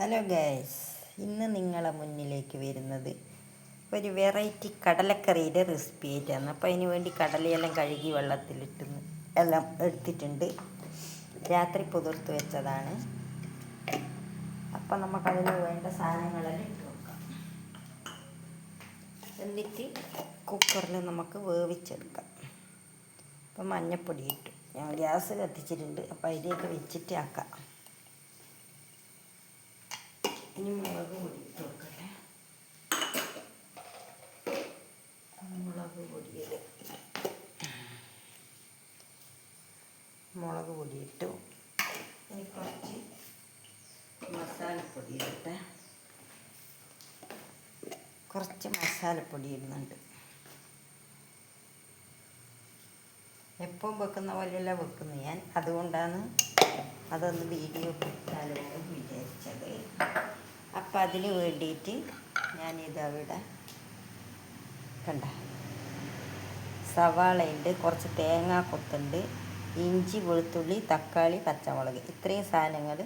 Hello guys ഇന്ന് നിങ്ങളെ മുന്നിലേക്ക് വരുന്നത് ഒരു വെറൈറ്റി കടലക്കറിയുടെ റെസിപ്പി ആയിട്ടാണ്. അപ്പോൾ അതിന് വേണ്ടി കടലയെല്ലാം കഴുകി വെള്ളത്തിലിട്ട് എല്ലാം എടുത്തിട്ടുണ്ട്. രാത്രി പുതിർത്ത് വെച്ചതാണ്. അപ്പം നമുക്കതിന് വേണ്ട സാധനങ്ങളെല്ലാം ഇട്ട് നോക്കാം എന്നിട്ട് കുക്കറിൽ നമുക്ക് വേവിച്ചെടുക്കാം. അപ്പം മഞ്ഞപ്പൊടി ഇട്ടു. ഞാൻ ഗ്യാസ് കത്തിച്ചിട്ടുണ്ട്. അപ്പോൾ അതിലേക്ക് വെച്ചിട്ട് ആക്കാം. ഇനി മുളക് പൊടി ഇട്ട് കൊടുക്കട്ടെ. മുളക് പൊടിയിൽ മുളക് പൊടി ഇട്ടു ഇനി കുറച്ച് മസാലപ്പൊടി ഇടട്ടെ. കുറച്ച് മസാലപ്പൊടി ഇടുന്നുണ്ട്. എപ്പം വെക്കുന്ന പോലെയല്ല വെക്കുന്നത് ഞാൻ. അതുകൊണ്ടാണ് അതൊന്ന് വീഡിയോ എന്ന് വിചാരിച്ചത്. അപ്പം അതിന് വേണ്ടിയിട്ട് ഞാനിതവിടെ കണ്ട. സവാളയുണ്ട് കുറച്ച് തേങ്ങാ കൊത്തുണ്ട് ഇഞ്ചി വെളുത്തുള്ളി തക്കാളി പച്ചമുളക്. ഇത്രയും സാധനങ്ങൾ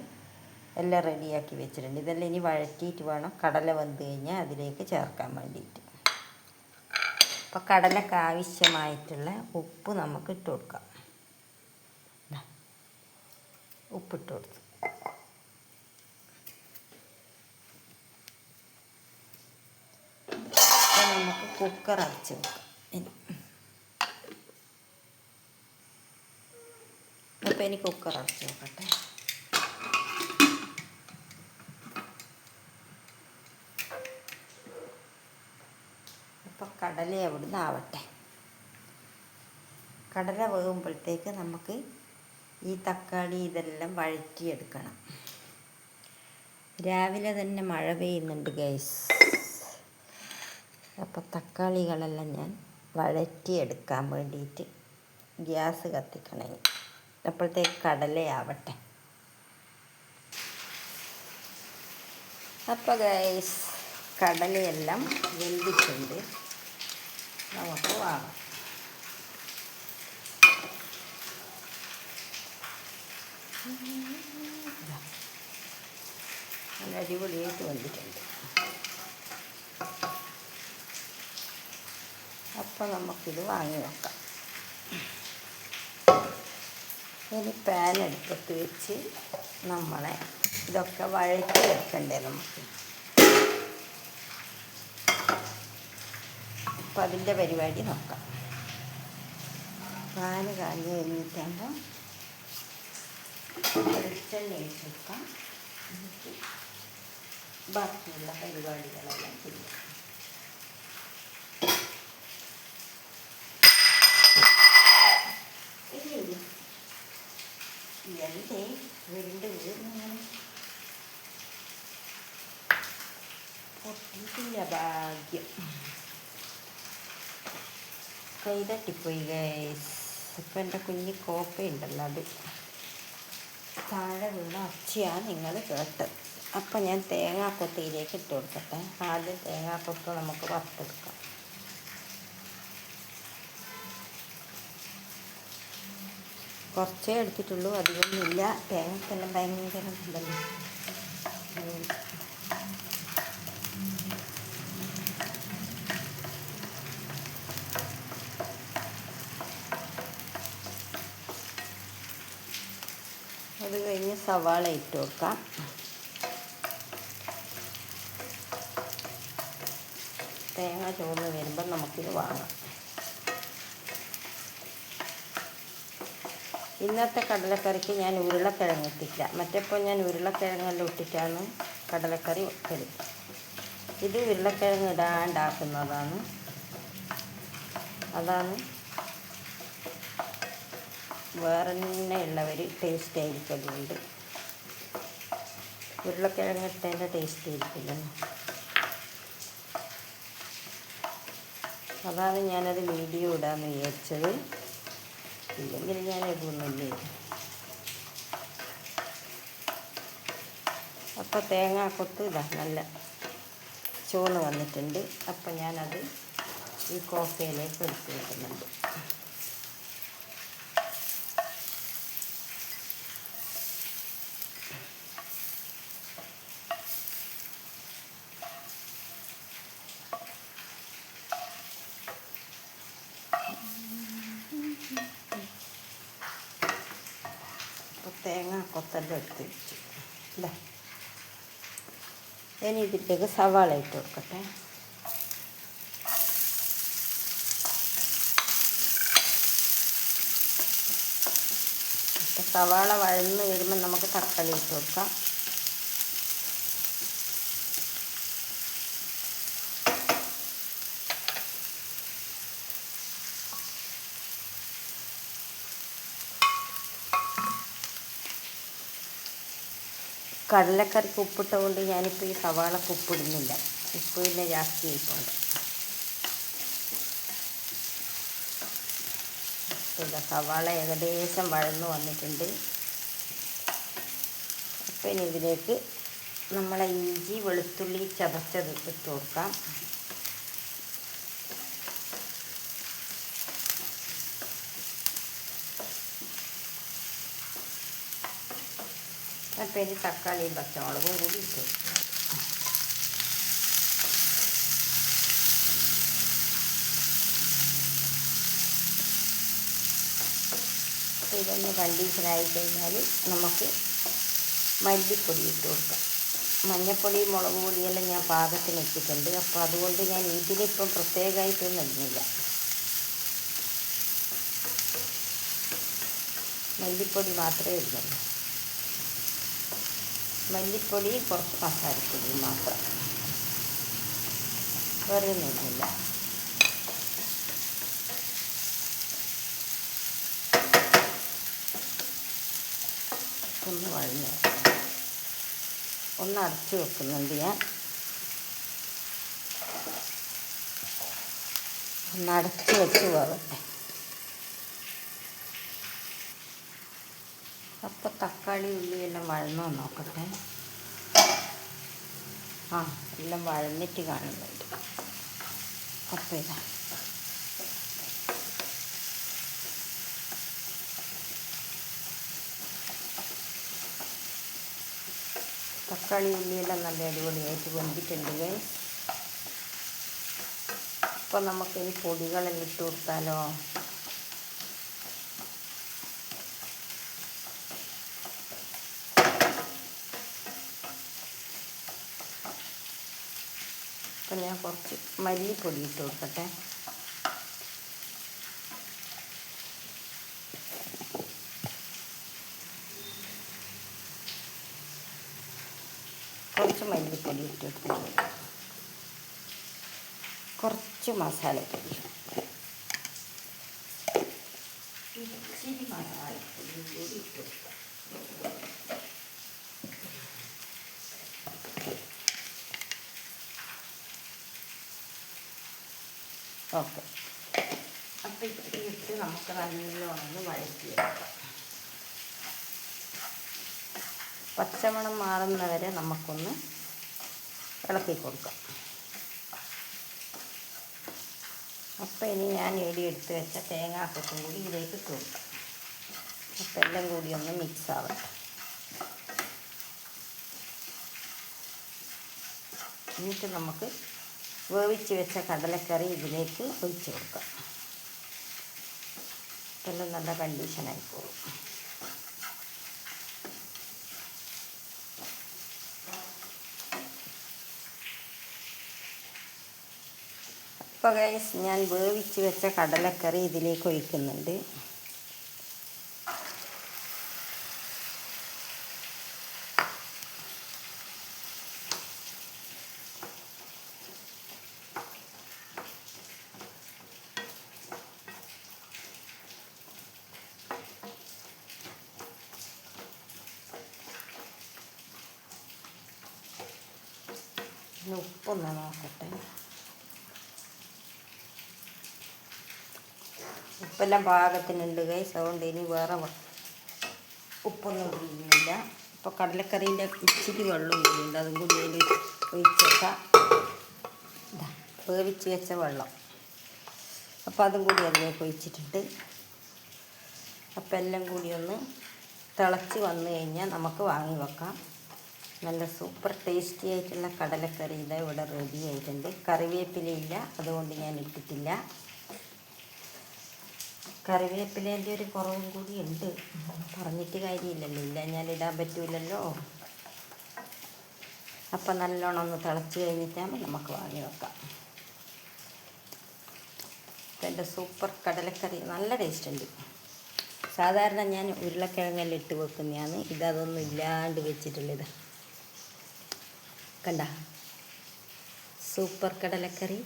എല്ലാം റെഡിയാക്കി വെച്ചിട്ടുണ്ട്. ഇതെല്ലാം ഇനി വഴറ്റിയിട്ട് വേണം കടല വെന്ത് കഴിഞ്ഞാൽ അതിലേക്ക് ചേർക്കാൻ വേണ്ടിയിട്ട് അപ്പോൾ കടലക്ക് ആവശ്യമായിട്ടുള്ള ഉപ്പ് നമുക്ക് ഇട്ട് കൊടുക്കാം. ഉപ്പിട്ട് കൊടുത്തു അപ്പോൾ നമുക്ക് കുക്കർ അടച്ച് വെക്കാം. അപ്പം ഇനി കുക്കർ അടച്ച് വെക്കട്ടെ. അപ്പോൾ കടല എവിടുന്ന് ആവട്ടെ. കടല വേകുമ്പോഴത്തേക്ക് നമുക്ക് ഈ തക്കാളി ഇതെല്ലാം വഴറ്റിയെടുക്കണം. രാവിലെ തന്നെ മഴ പെയ്യുന്നുണ്ട് ഗൈസ് അപ്പോൾ തക്കാളികളെല്ലാം ഞാൻ വഴറ്റിയെടുക്കാൻ വേണ്ടിയിട്ട് ഗ്യാസ് കത്തിക്കണേ അപ്പോഴത്തേക്ക് കടലയാവട്ടെ. അപ്പോൾ ഗൈസ് കടലയെല്ലാം വെന്തിട്ടുണ്ട്. നമുക്ക് വാങ്ങാം. അടിപൊളിയായിട്ട് വന്നിട്ടുണ്ട് അപ്പം നമുക്കിത് വാങ്ങി വെക്കാം. ഇനി പാൻ അടുപ്പത്ത് വെച്ച് നമ്മളെ ഇതൊക്കെ വഴറ്റി വെക്കണ്ടേ നമുക്ക്? അപ്പം അതിന്റെ പരിപാടി നോക്കാം. പാന് കാഞ്ഞ് കഴിഞ്ഞിട്ടാകുമ്പോൾ വെളിച്ചെണ്ണ ഒഴിച്ച് വെക്കാം. ബാക്കിയുള്ള പരിപാടികളെല്ലാം ചെയ്യാം. പൊട്ടിയിട്ടില്ല ഭാഗ്യം കൈ തട്ടിപ്പോയി ഗൈസ് ഇപ്പം എന്റെ കുഞ്ഞി കോപ്പയുണ്ടല്ലോ അത് താഴെ വീണ ഒച്ചയാണ് നിങ്ങൾ കേട്ടത് അപ്പം ഞാൻ തേങ്ങാക്കൊത്തിയിലേക്ക് ഇട്ട് കൊടുക്കട്ടെ ആദ്യം തേങ്ങാക്കൊത്ത് നമുക്ക് വറുത്തെടുക്കാം കുറച്ചേ എടുത്തിട്ടുള്ളൂ അധികമൊന്നുമില്ല തേങ്ങക്കെല്ലാം ഭയങ്കര ഇതല്ലേ സവാള ഇട്ട് വെക്കാം തേങ്ങ ചുവന്ന് വരുമ്പോൾ നമുക്കിത് വാങ്ങാം. ഇന്നത്തെ കടലക്കറിക്ക് ഞാൻ ഉരുളക്കിഴങ്ങ് ഇട്ടില്ല മറ്റേപ്പോൾ ഞാൻ ഉരുളക്കിഴങ്ങെല്ലാം ഇട്ടിട്ടാണ് കടലക്കറി വെക്കൽ ഇത് ഉരുളക്കിഴങ്ങ് ഇടാണ്ടാക്കുന്നതാണ്. അതാണ് വേറെ തന്നെ ഉള്ളവർ ടേസ്റ്റ് ആയിരിക്കലുണ്ട് ഉരുളക്കിഴങ്ങ് ഇട്ടതിന്റെ ടേസ്റ്റ് ആയിരിക്കില്ലല്ലോ അതാണ് ഞാനത് വീഡിയോ ഇടാമെന്ന് വിചാരിച്ചത്. ഇല്ലെങ്കിൽ ഞാൻ ഇടുന്നില്ലേ അപ്പോൾ തേങ്ങാക്കൊത്ത് ഇതാ നല്ല ചുവന്ന് വന്നിട്ടുണ്ട്. അപ്പം ഞാനത് ഈ കോഫയിലേക്ക് എടുത്ത് വെക്കുന്നുണ്ട്. തേങ്ങ കൊത്തെല്ലാം എടുത്ത് വെച്ചു. ഇതാ ഇനി ഇതിലേക്ക് സവാള ഇട്ട് കൊടുക്കട്ടെ സവാള വഴന്ന് വരുമ്പോൾ നമുക്ക് തക്കാളി ഇട്ട് കൊടുക്കാം. കടലക്കറിക്ക് ഉപ്പിട്ടുകൊണ്ട് ഞാനിപ്പോൾ ഈ സവാളക്ക് ഉപ്പിടുന്നില്ല. ഉപ്പ് പിന്നെ ജാസ്തി ആയിപ്പോണ്ട് ഇതാ സവാള ഏകദേശം വഴന്നു വന്നിട്ടുണ്ട്. അപ്പം ഇനി ഇതിലേക്ക് നമ്മളെ ഇഞ്ചി വെളുത്തുള്ളി ചതച്ചത് ഇട്ട് കൊടുക്കാം. അപ്പം ഇനി തക്കാളിയും പച്ചമുളകും കൂടി ഇട്ടു ഇതൊന്ന് കണ്ടീഷനായി കഴിഞ്ഞാൽ നമുക്ക് മല്ലിപ്പൊടി ഇട്ട് കൊടുക്കാം. മഞ്ഞപ്പൊടി മുളക് പൊടിയെല്ലാം ഞാൻ പാകത്തിന് ഇട്ടിട്ടുണ്ട്. അപ്പോൾ അതുകൊണ്ട് ഞാൻ ഇതിലിപ്പം പ്രത്യേകമായിട്ടൊന്നും ഇടുന്നില്ല. മല്ലിപ്പൊടി മാത്രമേ ഇടുന്നുള്ളൂ. മല്ലിപ്പൊടി കുറച്ച് മസാലപ്പൊടി മാത്രം. വേറെ ഒന്നും ഇടുന്നില്ല ഒന്ന് വഴഞ്ഞ് ഒന്ന് അടച്ച് വെക്കുന്നുണ്ട് ഞാൻ. ഒന്ന് അടച്ച് വെച്ച് പോകട്ടെ അപ്പോൾ തക്കാളി ഉള്ളി എല്ലാം വഴന്നോ നോക്കട്ടെ. ആ എല്ലാം വഴന്നിട്ട് കാണുന്നുണ്ട്. അപ്പോൾ ഇതാ. തക്കാളി ഉള്ളിയെല്ലാം നല്ല അടിപൊളിയായിട്ട് വെന്തിട്ടുണ്ട് ഗൈസ് അപ്പോൾ നമുക്കിനി പൊടികളെല്ലാം ഇട്ട് കൊടുത്താലോ? അപ്പം ഞാൻ കുറച്ച് മല്ലിപ്പൊടി ഇട്ട് കൊടുക്കട്ടെ. കുറച്ച് മല്ലിപ്പൊടി ഇട്ട് കൊടുത്തിട്ടുണ്ട് കുറച്ച് മസാലപ്പൊടി ഇച്ചിരി മസാലപ്പൊടി കൂടി ഇട്ട് കൊടുക്കാം ഓക്കെ. അപ്പം ഇത്തിരി ഇട്ട് നമുക്ക് നല്ലോണം വഴറ്റിയെടുക്കാം പച്ചമണം മാറുന്നവരെ നമുക്കൊന്ന് ഇളക്കി കൊടുക്കാം. അപ്പം ഇനി ഞാൻ എടി എടുത്ത് വെച്ച തേങ്ങാക്കൊത്തും കൂടി ഇതിലേക്ക് ഇട്ട് കൊടുക്കാം. എല്ലാം കൂടി ഒന്ന് മിക്സ് ആവട്ടെ. എന്നിട്ട് നമുക്ക് വേവിച്ച് വെച്ച കടലക്കറി ഇതിലേക്ക് ഒഴിച്ചു കൊടുക്കാം. ഇതെല്ലാം നല്ല കണ്ടീഷനായി പോകും. ഇപ്പോൾ ഗൈസ് ഞാൻ വേവിച്ച് വെച്ച കടലക്കറി ഇതിലേക്ക് ഒഴിക്കുന്നുണ്ട്. ഇനി ഉപ്പൊന്ന് നോക്കട്ടെ. ഉപ്പെല്ലാം പാകത്തിനുണ്ട് കൈസ് അതുകൊണ്ട് ഇനി വേറെ ഉപ്പൊന്നും ഇല്ല ഇപ്പോൾ കടലക്കറീന്റെ ഇച്ചിരി വെള്ളം കൂടിയുണ്ട് അതും കൂടി അതിൽ ഒഴിച്ചേക്കാം. വേവിച്ച് വെച്ച വെള്ളം. അപ്പോൾ അതും കൂടി അതിലേക്ക് ഒഴിച്ചിട്ടുണ്ട് അപ്പോൾ എല്ലാം കൂടി ഒന്ന് തിളച്ച് വന്നു കഴിഞ്ഞാൽ നമുക്ക് വാങ്ങി വെക്കാം. നല്ല സൂപ്പർ ടേസ്റ്റി ആയിട്ടുള്ള കടലക്കറി ഇതാ ഇവിടെ റെഡി ആയിട്ടുണ്ട്. കറിവേപ്പിലയില്ല അതുകൊണ്ട് ഞാൻ ഇട്ടിട്ടില്ല. കറിവേപ്പിലേന്റെ ഒരു കുറവും കൂടി ഉണ്ട്. പറഞ്ഞിട്ട് കാര്യമില്ലല്ലോ ഇല്ല ഞാൻ ഇടാൻ പറ്റൂലല്ലോ. അപ്പം നല്ലോണം ഒന്ന് തിളച്ച് കഴിഞ്ഞിട്ടാകുമ്പോൾ നമുക്ക് വാങ്ങി വെക്കാം. എന്റെ സൂപ്പർ കടലക്കറി നല്ല ടേസ്റ്റ് ഉണ്ട്. സാധാരണ ഞാൻ ഉരുളക്കിഴങ്ങെല്ലാം ഇട്ട് വെക്കുന്നതാണ്. ഇതതൊന്നും ഇല്ലാണ്ട് വെച്ചിട്ടുള്ളത്. കണ്ട. സൂപ്പർ കടലക്കറി.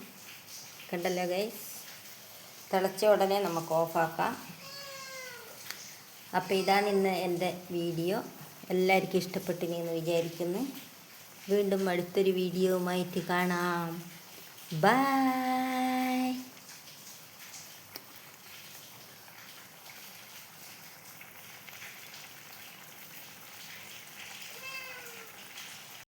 കണ്ടല്ലോ ഗൈസ് തിളച്ച ഉടനെ നമുക്ക് ഓഫാക്കാം അപ്പോൾ ഇതാണ് ഇന്ന് എന്റെ വീഡിയോ എല്ലാവർക്കും ഇഷ്ടപ്പെട്ടിനെന്ന് വിചാരിക്കുന്നു. വീണ്ടും അടുത്തൊരു വീഡിയോവുമായിട്ട് കാണാം. ബൈ